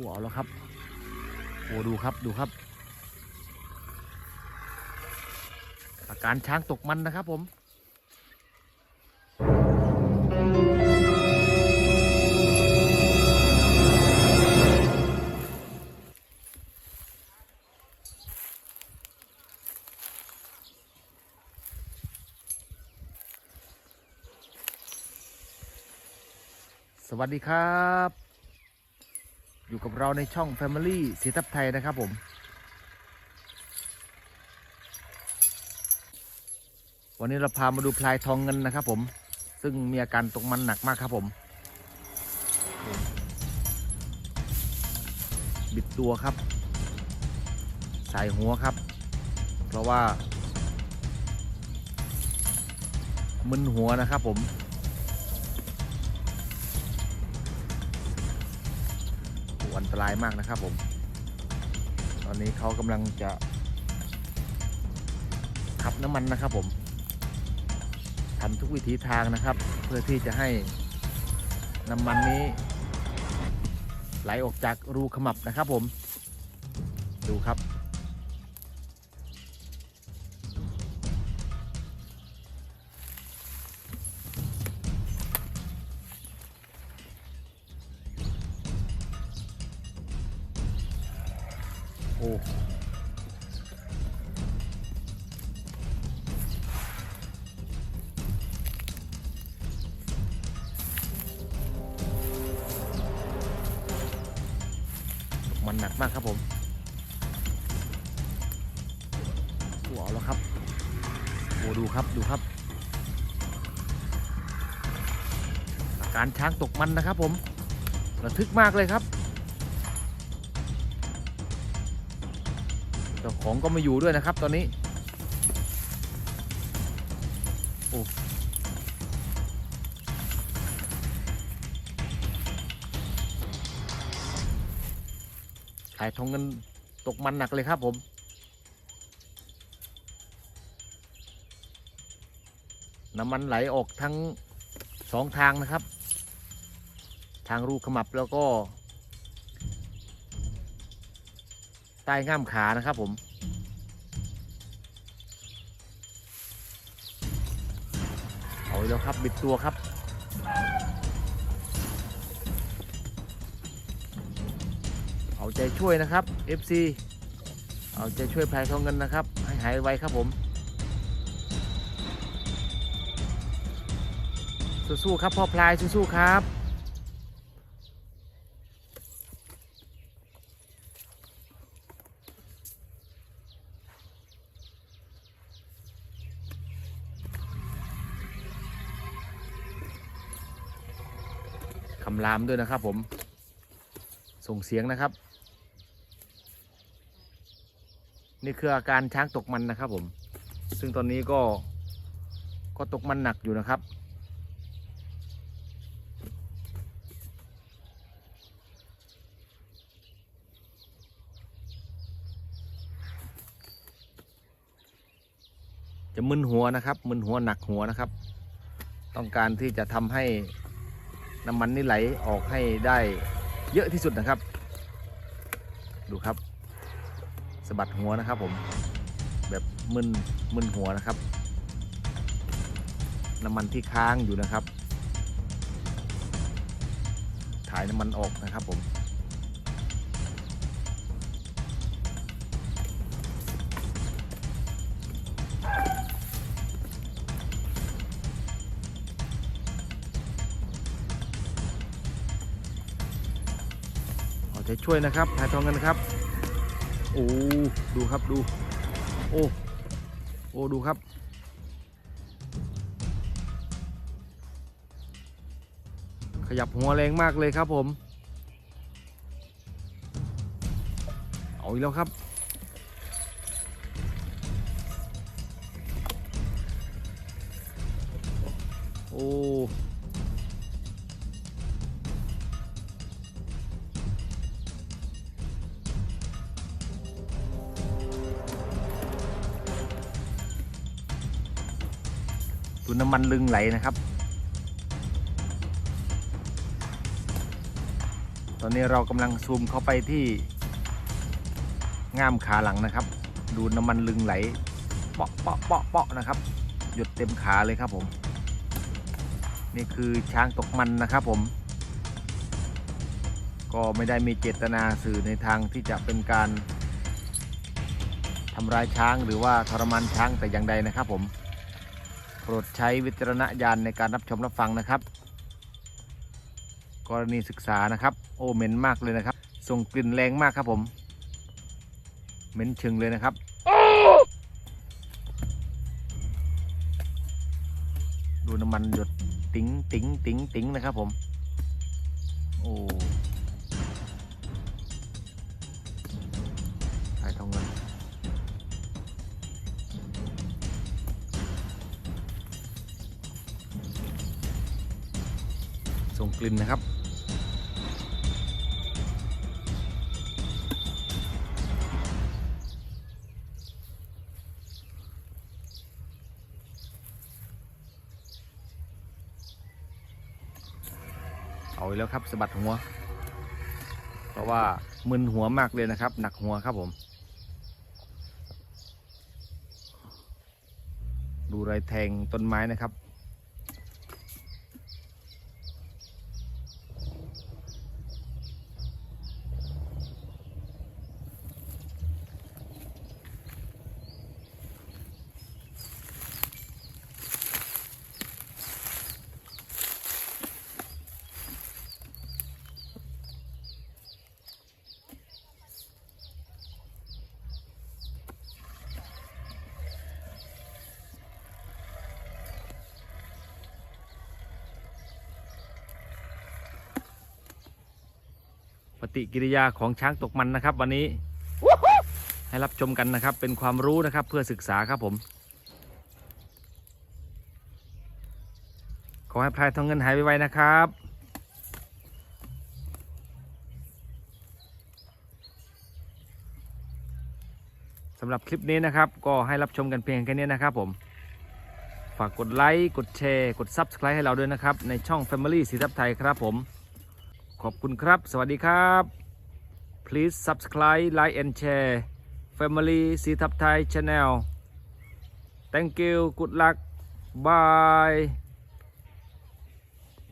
หัวแล้วครับโอ้ดูครับดูครับ อาการช้างตกมันนะครับผมสวัสดีครับ อยู่กับเราในช่อง Family สีทับไทยนะครับผม วันนี้เราพามาดูพลายทองเงินนะครับผม ซึ่งมีอาการตกมันหนักมากครับผม บิดตัวครับ สายหัวครับ เพราะว่ามึนหัวนะครับผม อันตรายมากนะครับผม ตอนนี้เขากำลังจะขับน้ำมันนะครับผมทำทุกวิถีทางนะครับ เพื่อที่จะให้น้ำมันนี้ไหลออกจากรูขมับนะครับผม ดูครับ โอ้มันหนักมากครับผมหัวแล้วครับโอ้ดูครับดูครับ อาการช้างตกมันนะครับผมระทึกมากเลยครับ เจ้าของก็ไม่อยู่ด้วยนะครับตอนนี้โอ้ขายทองเงินตกมันหนักเลยครับผมน้ำมันไหลออกทั้งสองทางนะครับ ทางรูขมับแล้วก็ ต้ง่ามขานะครับผม เอาแล้วครับ บิดตัวครับ เอาใจช่วยนะครับ FC เอาใจช่วยพลายทองเงินนะครับ ให้หายไวครับผมสู้ๆครับพ่อพลายสู้ๆครับำรามด้วยนะครับ ผม ส่งเสียงนะครับ นี่คืออาการช้างตกมันนะครับ ผม ซึ่งตอนนี้ก็ก็ตกมันหนักอยู่นะครับ จะมึนหัวนะครับ มึนหัวหนักหัวนะครับ ต้องการที่จะทำให้ น้ำมันนี่ไหลออกให้ได้เยอะที่สุดนะครับ ดูครับสะบัดหัวนะครับผมแบบมึนมึนหัวนะครับ น้ำมันที่ค้างอยู่นะครับ ถ่ายน้ำมันออกนะครับผม เอาใจช่วยนะครับถ่ายทองกันนะครับโอ้ดูครับดู โอ้โอ้ดูครับ ขยับหัวแรงมากเลยครับผม เอาอีกแล้วครับโอ้ ดูน้ำมันลึงไหลนะครับ ตอนนี้เรากำลังซูมเข้าไปที่ง่ามขาหลังนะครับ ดูน้ำมันลึงไหล เปาะเปาะเปาะเปาะนะครับ หยดเต็มขาเลยครับผม นี่คือช้างตกมันนะครับผม ก็ไม่ได้มีเจตนาสื่อในทางที่จะเป็นการทำร้ายช้างหรือว่าทรมานช้างแต่อย่างใดนะครับผม โปรดใช้วิจารณญาณในการรับชมรับฟังนะครับ กรณีศึกษานะครับ โอ้เหม็นมากเลยนะครับ ส่งกลิ่นแรงมากครับผมเหม็นชึงเลยนะครับดูน้ำมันหยดติ๋งติ๋งติ๋งติ๋งนะครับผม โอ้สายทองเงิน ส่งกลิ่นนะครับ เอาอีกแล้วครับสะบัดหัว เพราะว่ามึนหัวมากเลยนะครับ หนักหัวครับผม ดูรอยแทงต้นไม้นะครับ ปฏิกิริยาของช้างตกมันนะครับ วันนี้ ให้รับชมกันนะครับ เป็นความรู้นะครับเพื่อศึกษาครับผม ขอให้พลายทองเงินหายไวๆนะครับสำหรับคลิปนี้นะครับ ก็ให้รับชมกันเพียงแค่นี้นะครับผม ฝากกดไลค์ กดแชร์ กด Subscribe ให้เราด้วยนะครับ ในช่อง Family สีทับไทยครับผม ขอบคุณครับ สวัสดีครับ please subscribe like and share family สีทับไทย channel thank you good luck bye